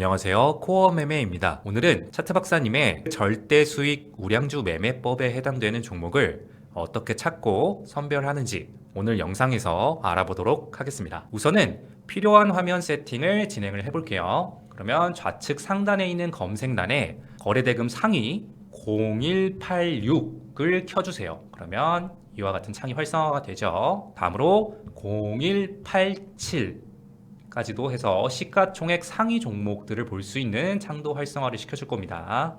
안녕하세요. 코어 매매입니다. 오늘은 차트 박사님의 절대 수익 우량주 매매법에 해당되는 종목을 어떻게 찾고 선별하는지 오늘 영상에서 알아보도록 하겠습니다. 우선은 필요한 화면 세팅을 진행을 해볼게요. 그러면 좌측 상단에 있는 검색란에 거래대금 상위 0186을 켜주세요. 그러면 이와 같은 창이 활성화가 되죠. 다음으로 0187 까지도 해서 시가총액 상위 종목들을 볼 수 있는 창도 활성화를 시켜줄 겁니다.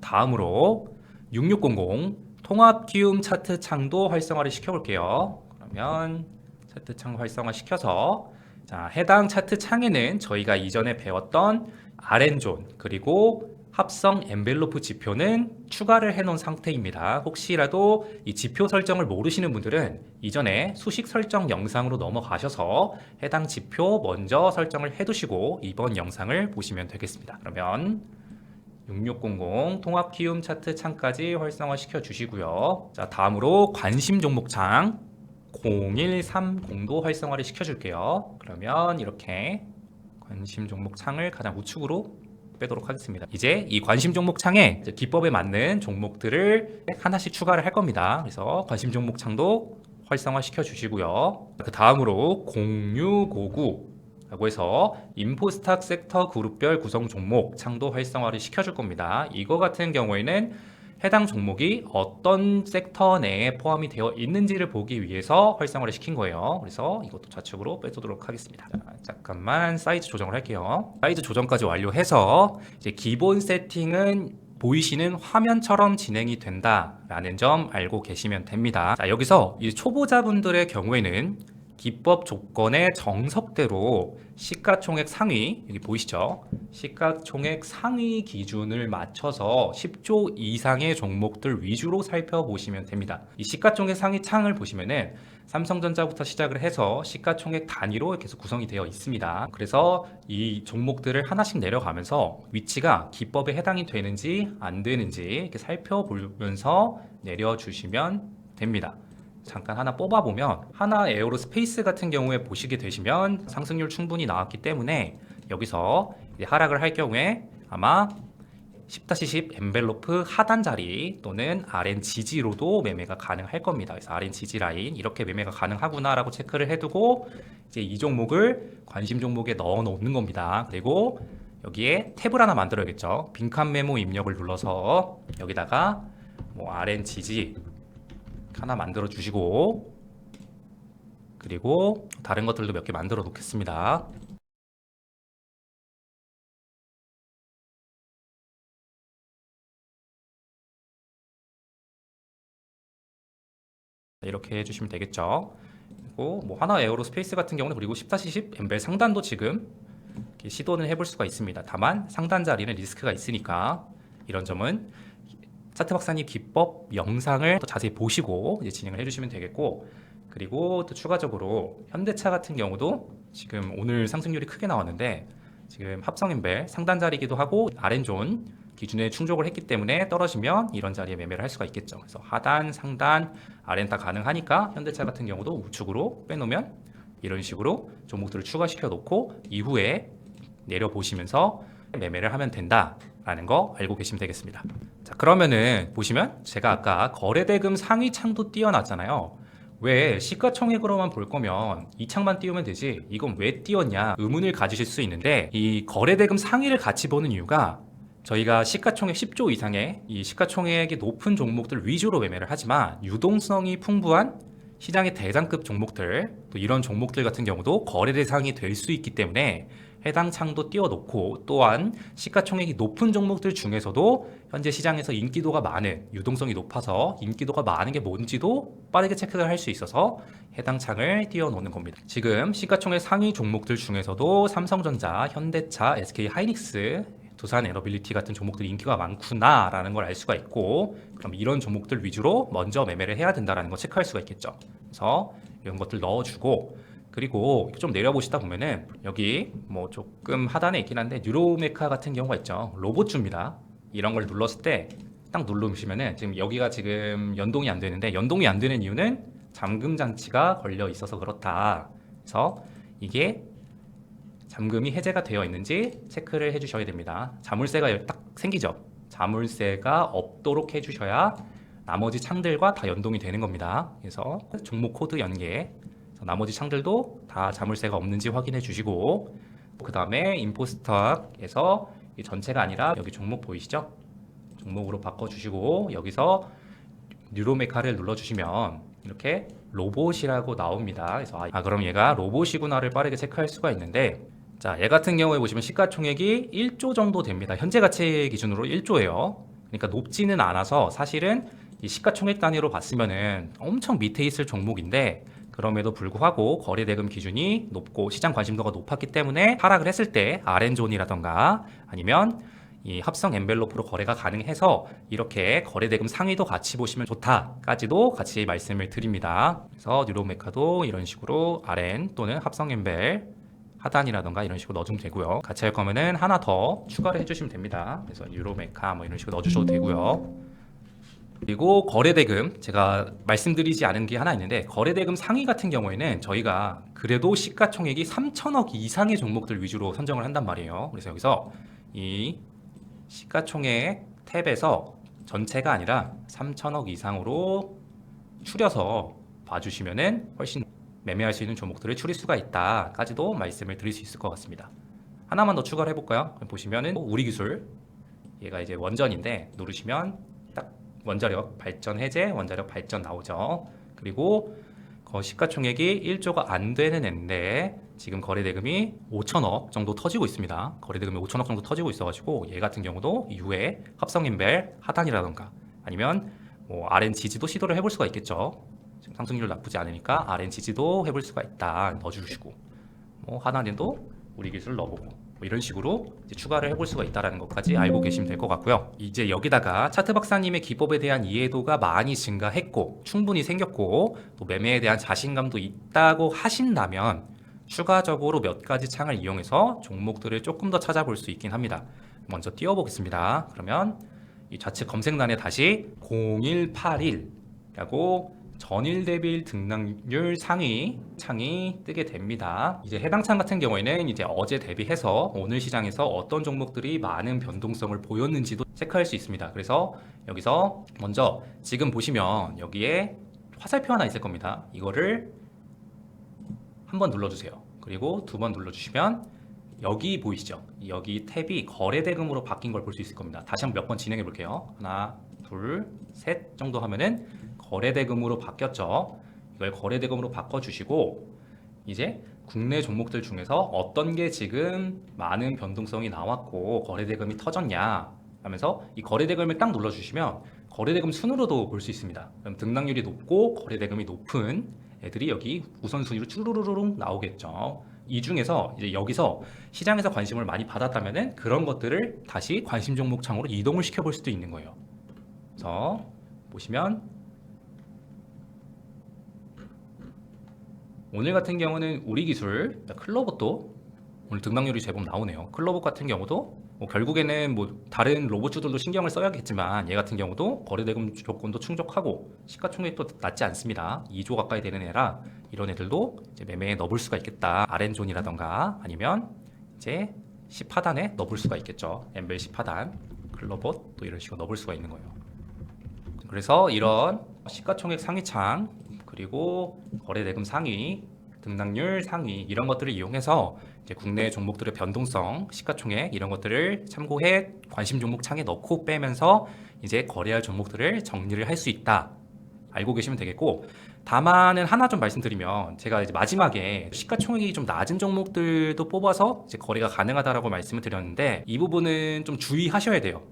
다음으로 6600 통합 키움 차트 창도 활성화를 시켜볼게요. 그러면 차트 창 활성화 시켜서 자, 해당 차트 창에는 저희가 이전에 배웠던 RN존 그리고 합성 엔벨로프 지표는 추가를 해놓은 상태입니다. 혹시라도 이 지표 설정을 모르시는 분들은 이전에 수식 설정 영상으로 넘어가셔서 해당 지표 먼저 설정을 해두시고 이번 영상을 보시면 되겠습니다. 그러면 6600 통합 키움 차트 창까지 활성화 시켜 주시고요. 자, 다음으로 관심 종목 창 0130도 활성화를 시켜 줄게요. 그러면 이렇게 관심 종목 창을 가장 우측으로 빼도록 하겠습니다. 이제 이 관심 종목 창에 기법에 맞는 종목들을 하나씩 추가를 할 겁니다. 그래서 관심 종목 창도 활성화 시켜 주시고요. 그 다음으로 0659 라고 해서 인포스탁 섹터 그룹별 구성 종목 창도 활성화를 시켜줄 겁니다. 이거 같은 경우에는 해당 종목이 어떤 섹터 내에 포함이 되어 있는지를 보기 위해서 활성화를 시킨 거예요. 그래서 이것도 좌측으로 빼두도록 하겠습니다. 자, 잠깐만 사이즈 조정을 할게요. 사이즈 조정까지 완료해서 이제 기본 세팅은 보이시는 화면처럼 진행이 된다라는 점 알고 계시면 됩니다. 자, 여기서 이 초보자분들의 경우에는 기법 조건의 정석대로 시가총액 상위 여기 보이시죠? 시가총액 상위 기준을 맞춰서 10조 이상의 종목들 위주로 살펴보시면 됩니다. 이 시가총액 상위 창을 보시면은 삼성전자부터 시작을 해서 시가총액 단위로 계속 구성이 되어 있습니다. 그래서 이 종목들을 하나씩 내려가면서 위치가 기법에 해당이 되는지 안 되는지 이렇게 살펴보면서 내려주시면 됩니다. 잠깐 하나 뽑아보면 하나 에어로 스페이스 같은 경우에 보시게 되시면 상승률 충분히 나왔기 때문에 여기서 하락을 할 경우에 아마 10-10 엔벨로프 하단 자리 또는 RN 지지로도 매매가 가능할 겁니다. 그래서 RN 지지 라인 이렇게 매매가 가능하구나라고 체크를 해두고 이제 이 종목을 관심 종목에 넣어 놓는 겁니다. 그리고 여기에 탭을 하나 만들어야겠죠. 빈칸 메모 입력을 눌러서 여기다가 뭐 RN 지지 하나 만들어 주시고 그리고 다른 것들도 몇 개 만들어 놓겠습니다. 이렇게 해주시면 되겠죠. 그리고 뭐 하나 에어로 스페이스 같은 경우는 그리고 10-10 엠벨 상단도 지금 시도는 해볼 수가 있습니다. 다만 상단 자리는 리스크가 있으니까 이런 점은 차트 박사님 기법 영상을 더 자세히 보시고 이제 진행을 해주시면 되겠고 그리고 또 추가적으로 현대차 같은 경우도 지금 오늘 상승률이 크게 나왔는데 지금 합성인벨 상단 자리이기도 하고 아렌존 기준에 충족을 했기 때문에 떨어지면 이런 자리에 매매를 할 수가 있겠죠. 그래서 하단, 상단, 아렌 다 가능하니까 현대차 같은 경우도 우측으로 빼놓으면 이런 식으로 종목들을 추가시켜 놓고 이후에 내려 보시면서 매매를 하면 된다라는 거 알고 계시면 되겠습니다. 자, 그러면은 보시면 제가 아까 거래 대금 상위 창도 띄워놨잖아요. 왜 시가총액으로만 볼 거면 이 창만 띄우면 되지 이건 왜 띄웠냐 의문을 가지실 수 있는데 이 거래대금 상위를 같이 보는 이유가 저희가 시가총액 10조 이상의 이 시가총액이 높은 종목들 위주로 매매를 하지만 유동성이 풍부한 시장의 대장급 종목들 또 이런 종목들 같은 경우도 거래 대상이 될 수 있기 때문에 해당 창도 띄워놓고 또한 시가총액이 높은 종목들 중에서도 현재 시장에서 인기도가 많은 유동성이 높아서 인기도가 많은 게 뭔지도 빠르게 체크를 할 수 있어서 해당 창을 띄워놓는 겁니다. 지금 시가총액 상위 종목들 중에서도 삼성전자, 현대차, SK 하이닉스 두산 에너빌리티 같은 종목들이 인기가 많구나라는 걸 알 수가 있고 그럼 이런 종목들 위주로 먼저 매매를 해야 된다라는 거 체크할 수가 있겠죠. 그래서 이런 것들 넣어주고 그리고 좀 내려보시다 보면은 여기 뭐 조금 하단에 있긴 한데 뉴로메카 같은 경우가 있죠. 로봇주입니다. 이런 걸 눌렀을 때딱 누르시면은 지금 여기가 지금 연동이 안 되는데 연동이 안 되는 이유는 잠금 장치가 걸려 있어서 그렇다. 그래서 이게 잠금이 해제가 되어 있는지 체크를 해주셔야 됩니다. 자물쇠가 딱 생기죠. 자물쇠가 없도록 해주셔야 나머지 창들과 다 연동이 되는 겁니다. 그래서 종목 코드 연계, 나머지 창들도 다 자물쇠가 없는지 확인해 주시고 그 다음에 인포스탁에서 이 전체가 아니라 여기 종목 보이시죠? 종목으로 바꿔주시고 여기서 뉴로메카를 눌러주시면 이렇게 로봇이라고 나옵니다. 그래서 아, 아, 그럼 얘가 로봇이구나를 빠르게 체크할 수가 있는데 자, 얘 같은 경우에 보시면 시가총액이 1조 정도 됩니다. 현재 가치 기준으로 1조예요. 그러니까 높지는 않아서 사실은 이 시가총액 단위로 봤으면은 엄청 밑에 있을 종목인데 그럼에도 불구하고 거래 대금 기준이 높고 시장 관심도가 높았기 때문에 하락을 했을 때 RN존이라던가 아니면 이 합성 엔벨로프로 거래가 가능해서 이렇게 거래 대금 상위도 같이 보시면 좋다까지도 같이 말씀을 드립니다. 그래서 뉴로메카도 이런 식으로 RN 또는 합성 엔벨 하단이라던가 이런 식으로 넣어주면 되고요. 같이 할 거면은 하나 더 추가를 해주시면 됩니다. 그래서 유로메카 뭐 이런 식으로 넣어주셔도 되고요. 그리고 거래대금 제가 말씀드리지 않은 게 하나 있는데 거래대금 상위 같은 경우에는 저희가 그래도 시가총액이 3천억 이상의 종목들 위주로 선정을 한단 말이에요. 그래서 여기서 이 시가총액 탭에서 전체가 아니라 3천억 이상으로 추려서 봐주시면은 훨씬 매매할 수 있는 종목들을 추릴 수가 있다까지도 말씀을 드릴 수 있을 것 같습니다. 하나만 더 추가를 해볼까요? 보시면은 우리 기술 얘가 이제 원전인데 누르시면 딱 원자력 발전 해제, 원자력 발전 나오죠. 그리고 그 시가총액이 1조가 안 되는 앤데 지금 거래 대금이 5천억 정도 터지고 있습니다. 거래 대금이 5천억 정도 터지고 있어가지고 얘 같은 경우도 이후에 합성인벨 하단이라던가 아니면 뭐 RN 지지도 시도를 해볼 수가 있겠죠. 지금 상승률 나쁘지 않으니까 RN 지지도 해볼 수가 있다 넣어주시고 뭐 하나는도 우리 기술 넣어보고 뭐 이런 식으로 이제 추가를 해볼 수가 있다는 것까지 알고 계시면 될 것 같고요. 이제 여기다가 차트 박사님의 기법에 대한 이해도가 많이 증가했고 충분히 생겼고 또 매매에 대한 자신감도 있다고 하신다면 추가적으로 몇 가지 창을 이용해서 종목들을 조금 더 찾아볼 수 있긴 합니다. 먼저 띄워보겠습니다. 그러면 이 좌측 검색란에 다시 0181라고 전일 대비일 등락률 상위 창이 뜨게 됩니다. 이제 해당 창 같은 경우에는 이제 어제 대비해서 오늘 시장에서 어떤 종목들이 많은 변동성을 보였는지도 체크할 수 있습니다. 그래서 여기서 먼저 지금 보시면 여기에 화살표 하나 있을 겁니다. 이거를 한 번 눌러주세요. 그리고 두 번 눌러주시면 여기 보이시죠? 여기 탭이 거래 대금으로 바뀐 걸 볼 수 있을 겁니다. 다시 한번 몇번 진행해 볼게요. 하나, 둘, 셋 정도 하면은 거래대금으로 바뀌었죠. 이걸 거래대금으로 바꿔주시고 이제 국내 종목들 중에서 어떤 게 지금 많은 변동성이 나왔고 거래대금이 터졌냐 하면서 이 거래대금을 딱 눌러주시면 거래대금 순으로도 볼 수 있습니다. 그럼 등락률이 높고 거래대금이 높은 애들이 여기 우선순위로 쭈루루루룩 나오겠죠. 이 중에서 이제 여기서 시장에서 관심을 많이 받았다면은 그런 것들을 다시 관심 종목 창으로 이동을 시켜볼 수도 있는 거예요. 그래서 보시면 오늘 같은 경우는 우리 기술 클로봇도 오늘 등락률이 제법 나오네요. 클로봇 같은 경우도 뭐 결국에는 뭐 다른 로봇주들도 신경을 써야겠지만 얘 같은 경우도 거래대금 조건도 충족하고 시가총액도 낮지 않습니다. 2조 가까이 되는 애라 이런 애들도 매매에 넣어볼 수가 있겠다. RN존이라던가 아니면 이제 10하단에 넣어볼 수가 있겠죠. 엠벨 10하단, 클로봇 또 이런 식으로 넣어볼 수가 있는 거예요. 그래서 이런 시가총액 상위창 그리고 거래대금 상위 등락률 상위 이런 것들을 이용해서 이제 국내 종목들의 변동성, 시가총액 이런 것들을 참고해 관심 종목 창에 넣고 빼면서 이제 거래할 종목들을 정리를 할 수 있다. 알고 계시면 되겠고 다만은 하나 좀 말씀드리면 제가 이제 마지막에 시가총액이 좀 낮은 종목들도 뽑아서 이제 거래가 가능하다라고 말씀을 드렸는데 이 부분은 좀 주의하셔야 돼요.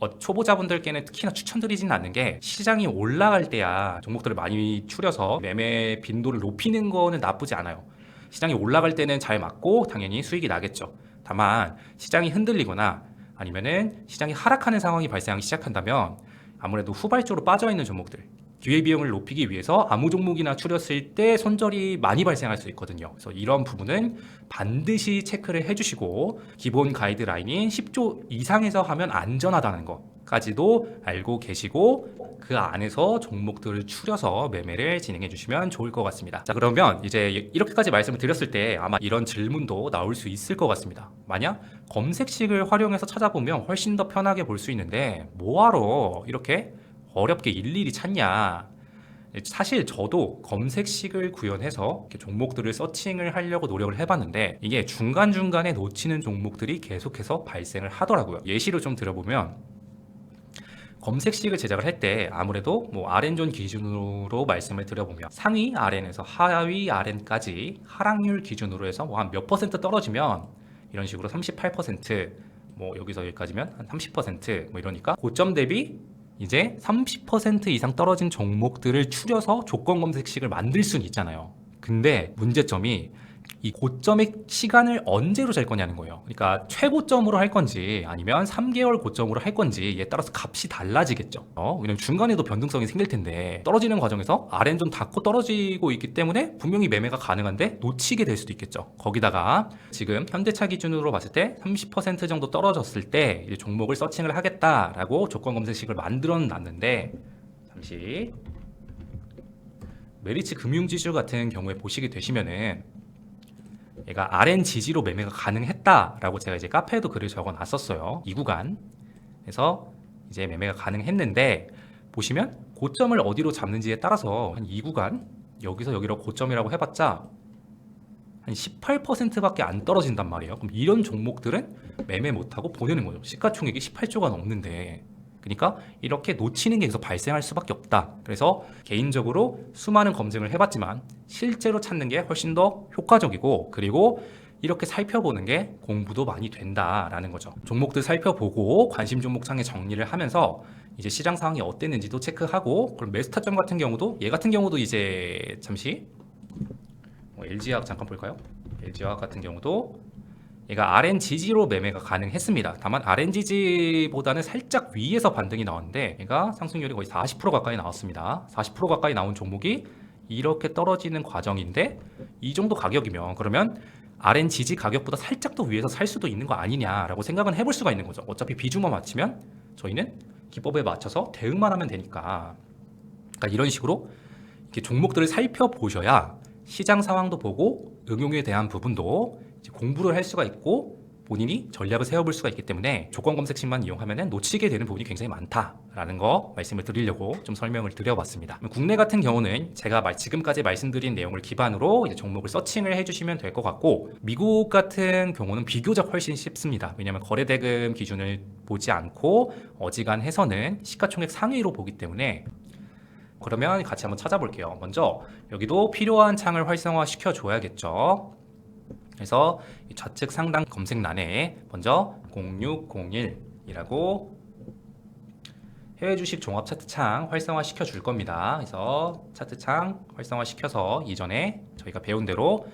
어, 초보자분들께는 특히나 추천드리지는 않는 게 시장이 올라갈 때야 종목들을 많이 추려서 매매 빈도를 높이는 거는 나쁘지 않아요. 시장이 올라갈 때는 잘 맞고 당연히 수익이 나겠죠. 다만 시장이 흔들리거나 아니면은 시장이 하락하는 상황이 발생하기 시작한다면 아무래도 후발주로 빠져 있는 종목들 기회 비용을 높이기 위해서 아무 종목이나 추렸을 때 손절이 많이 발생할 수 있거든요. 그래서 이런 부분은 반드시 체크를 해주시고 기본 가이드라인인 10조 이상에서 하면 안전하다는 것 까지도 알고 계시고 그 안에서 종목들을 추려서 매매를 진행해 주시면 좋을 것 같습니다. 자 그러면 이제 이렇게까지 말씀을 드렸을 때 아마 이런 질문도 나올 수 있을 것 같습니다. 만약 검색식을 활용해서 찾아보면 훨씬 더 편하게 볼 수 있는데 뭐하러 이렇게 어렵게 일일이 찾냐? 사실 저도 검색식을 구현해서 종목들을 서칭을 하려고 노력을 해봤는데 이게 중간중간에 놓치는 종목들이 계속해서 발생을 하더라고요. 예시를 좀 들어보면 검색식을 제작을 할 때 아무래도 뭐 RN존 기준으로 말씀을 드려보면 상위 RN에서 하위 RN까지 하락률 기준으로 해서 뭐 한 몇 퍼센트 떨어지면 이런 식으로 38%뭐 여기서 여기까지면 한 30%뭐 이러니까 고점 대비 이제 30% 이상 떨어진 종목들을 추려서 조건 검색식을 만들 수는 있잖아요. 근데 문제점이 이 고점의 시간을 언제로 잘 거냐는 거예요. 그러니까 최고점으로 할 건지 아니면 3개월 고점으로 할 건지에 따라서 값이 달라지겠죠. 어? 왜냐면 중간에도 변동성이 생길 텐데 떨어지는 과정에서 아래는 좀 닿고 떨어지고 있기 때문에 분명히 매매가 가능한데 놓치게 될 수도 있겠죠. 거기다가 지금 현대차 기준으로 봤을 때 30% 정도 떨어졌을 때 종목을 서칭을 하겠다라고 조건 검색식을 만들어 놨는데 잠시 메리츠 금융지수 같은 경우에 보시게 되시면은 얘가 RN 지지로 매매가 가능했다라고 제가 이제 카페에도 글을 적어 놨었어요. 이 구간. 그래서 이제 매매가 가능했는데 보시면 고점을 어디로 잡는지에 따라서 한 이 구간 여기서 여기로 고점이라고 해봤자 한 18%밖에 안 떨어진단 말이에요. 그럼 이런 종목들은 매매 못하고 보내는 거죠. 시가총액이 18조가 넘는데 그러니까 이렇게 놓치는 게 계속 발생할 수밖에 없다. 그래서 개인적으로 수많은 검증을 해봤지만 실제로 찾는 게 훨씬 더 효과적이고 그리고 이렇게 살펴보는 게 공부도 많이 된다라는 거죠. 종목들 살펴보고 관심 종목 창에 정리를 하면서 이제 시장 상황이 어땠는지도 체크하고 그럼 매스타점 같은 경우도 얘 같은 경우도 이제 잠시 뭐 LG화학 잠깐 볼까요? LG화학 같은 경우도 얘가 RN 지지로 매매가 가능했습니다. 다만 RN 지지보다는 살짝 위에서 반등이 나왔는데 얘가 상승률이 거의 40% 가까이 나왔습니다. 40% 가까이 나온 종목이 이렇게 떨어지는 과정인데 이 정도 가격이면 그러면 RN 지지 가격보다 살짝 더 위에서 살 수도 있는 거 아니냐라고 생각은 해볼 수가 있는 거죠. 어차피 비중만 맞추면 저희는 기법에 맞춰서 대응만 하면 되니까. 그러니까 이런 식으로 종목들을 살펴보셔야 시장 상황도 보고 응용에 대한 부분도 공부를 할 수가 있고 본인이 전략을 세워볼 수가 있기 때문에 조건 검색식만 이용하면 놓치게 되는 부분이 굉장히 많다라는 거 말씀을 드리려고 좀 설명을 드려봤습니다. 국내 같은 경우는 제가 지금까지 말씀드린 내용을 기반으로 종목을 서칭을 해주시면 될 것 같고 미국 같은 경우는 비교적 훨씬 쉽습니다. 왜냐하면 거래대금 기준을 보지 않고 어지간해서는 시가총액 상위로 보기 때문에 그러면 같이 한번 찾아볼게요. 먼저 여기도 필요한 창을 활성화 시켜 줘야겠죠. 그래서 좌측 상단 검색란에 먼저 0601이라고 해외 주식 종합 차트 창 활성화 시켜 줄 겁니다. 그래서 차트 창 활성화 시켜서 이전에 저희가 배운 대로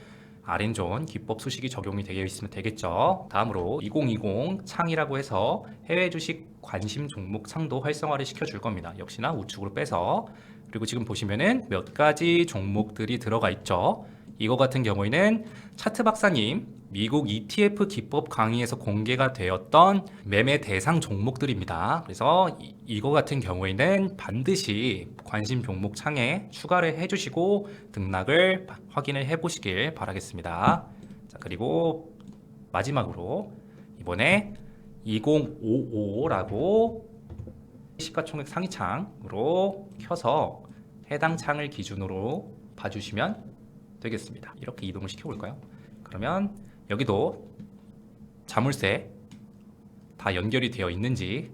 아렌존 기법 수식이 적용이 되어 있으면 되겠죠. 다음으로 2020 창이라고 해서 해외 주식 관심 종목 창도 활성화를 시켜 줄 겁니다. 역시나 우측으로 빼서 그리고 지금 보시면은 몇 가지 종목들이 들어가 있죠. 이거 같은 경우에는 차트 박사님 미국 ETF 기법 강의에서 공개가 되었던 매매 대상 종목들입니다. 그래서 이, 거 같은 경우에는 반드시 관심 종목 창에 추가를 해주시고 등락을 확인을 해보시길 바라겠습니다. 자 그리고 마지막으로 이번에 2055라고 시가총액 상위창으로 켜서 해당 창을 기준으로 봐주시면 되겠습니다. 이렇게 이동을 시켜볼까요? 그러면 여기도 자물쇠 다 연결이 되어 있는지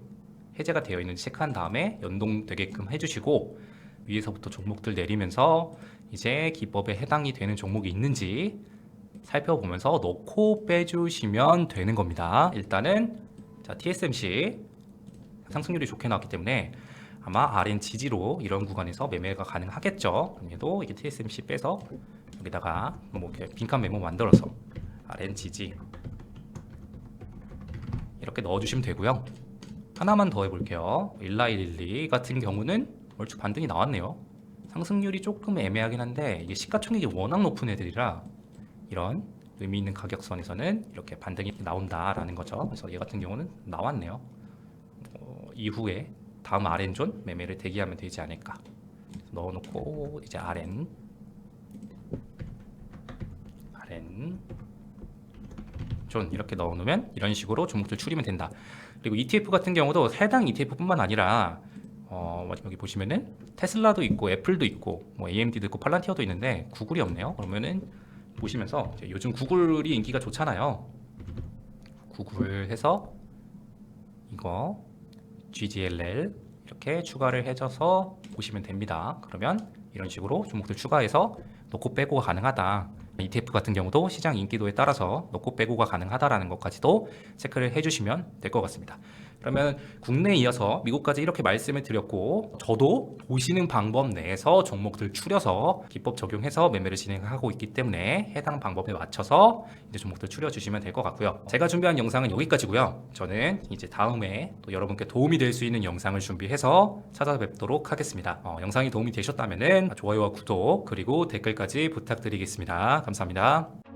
해제가 되어 있는지 체크한 다음에 연동되게끔 해주시고 위에서부터 종목들 내리면서 이제 기법에 해당이 되는 종목이 있는지 살펴보면서 넣고 빼주시면 되는 겁니다. 일단은 자 TSMC 상승률이 좋게 나왔기 때문에 아마 RN 지지로 이런 구간에서 매매가 가능하겠죠. 얘도 이게 TSMC 빼서 여기다가 뭐 이렇게 빈칸 메모 만들어서 RN 지지 이렇게 넣어주시면 되고요. 하나만 더 해볼게요. 1912 같은 경우는 얼추 반등이 나왔네요. 상승률이 조금 애매하긴 한데 이게 시가총액이 워낙 높은 애들이라 이런 의미 있는 가격선에서는 이렇게 반등이 나온다라는 거죠. 그래서 얘 같은 경우는 나왔네요. 이후에 다음 RN존 매매를 대기하면 되지 않을까 넣어놓고 이제 RN RN 존 이렇게 넣어놓으면 이런 식으로 종목들 추리면 된다. 그리고 ETF 같은 경우도 해당 ETF뿐만 아니라 어, 여기 보시면은 테슬라도 있고 애플도 있고 뭐 AMD도 있고 팔란티어도 있는데 구글이 없네요. 그러면은 보시면서 요즘 구글이 인기가 좋잖아요. 구글 해서 이거 GGLL 이렇게 추가를 해줘서 보시면 됩니다. 그러면 이런 식으로 종목들 추가해서 넣고 빼고가 가능하다. ETF 같은 경우도 시장 인기도에 따라서 넣고 빼고가 가능하다라는 것까지도 체크를 해주시면 될 것 같습니다. 그러면 국내에 이어서 미국까지 이렇게 말씀을 드렸고 저도 보시는 방법 내에서 종목들 추려서 기법 적용해서 매매를 진행하고 있기 때문에 해당 방법에 맞춰서 이제 종목들 추려 주시면 될 것 같고요. 제가 준비한 영상은 여기까지고요. 저는 이제 다음에 또 여러분께 도움이 될 수 있는 영상을 준비해서 찾아뵙도록 하겠습니다. 어, 영상이 도움이 되셨다면 좋아요와 구독 그리고 댓글까지 부탁드리겠습니다. 감사합니다.